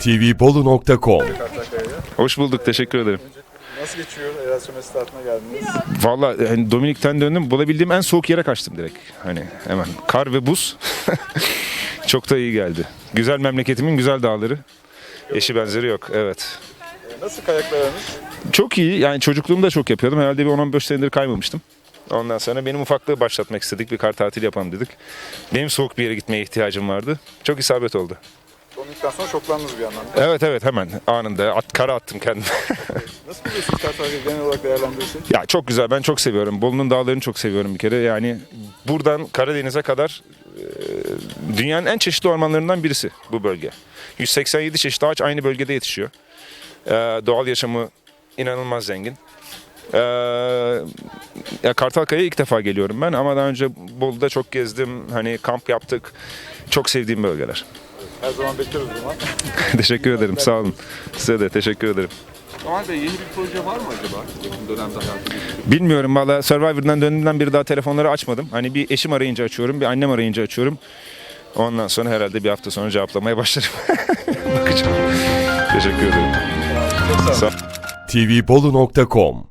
tvbolu.com. Hoş bulduk, teşekkür ederim. Nasıl geçiyor Erasmus tatline geldiniz? Vallahi hani Dominik'ten döndüm, bulabildiğim en soğuk yere kaçtım direkt. Hani hemen kar ve buz. Çok da iyi geldi. Güzel memleketimin güzel dağları. Eşi benzeri yok, evet. Nasıl kayaklarınız? Çok iyi, yani çocukluğumda çok yapıyordum. Herhalde bir 10-15 senedir kaymamıştım. Ondan sonra benim ufaklığı başlatmak istedik. Bir kar tatili yapalım dedik. Benim soğuk bir yere gitmeye ihtiyacım vardı. Çok isabet oldu. Dominik'ten sonra şoklandınız bir yandan. Evet evet hemen anında at, kara attım kendimi. Nasıl buluyorsunuz Kartakaya'yı genel olarak değerlendirirsek? Ya çok güzel. Ben çok seviyorum. Bolu'nun dağlarını çok seviyorum bir kere. Yani buradan Karadeniz'e kadar e, dünyanın en çeşitli ormanlarından birisi bu bölge. 187 çeşit ağaç aynı bölgede yetişiyor. E, doğal yaşamı inanılmaz zengin. E, ya Kartalkaya'ya ilk defa geliyorum ben ama daha önce Bolu'da çok gezdim. Hani kamp yaptık. Çok sevdiğim bölgeler. Her zaman bekleriz zaman. teşekkür ederim. Sağ olun. Size de teşekkür ederim. Kemal Bey yeni bir proje var mı acaba yakın dönemde geçirecek? Bilmiyorum valla Survivor'dan döndüğümden beri daha telefonları açmadım. Hani bir eşim arayınca açıyorum, bir annem arayınca açıyorum. Ondan sonra herhalde bir hafta sonra cevaplamaya başlarım. Bakacağım. Teşekkür ederim. tvbolu.com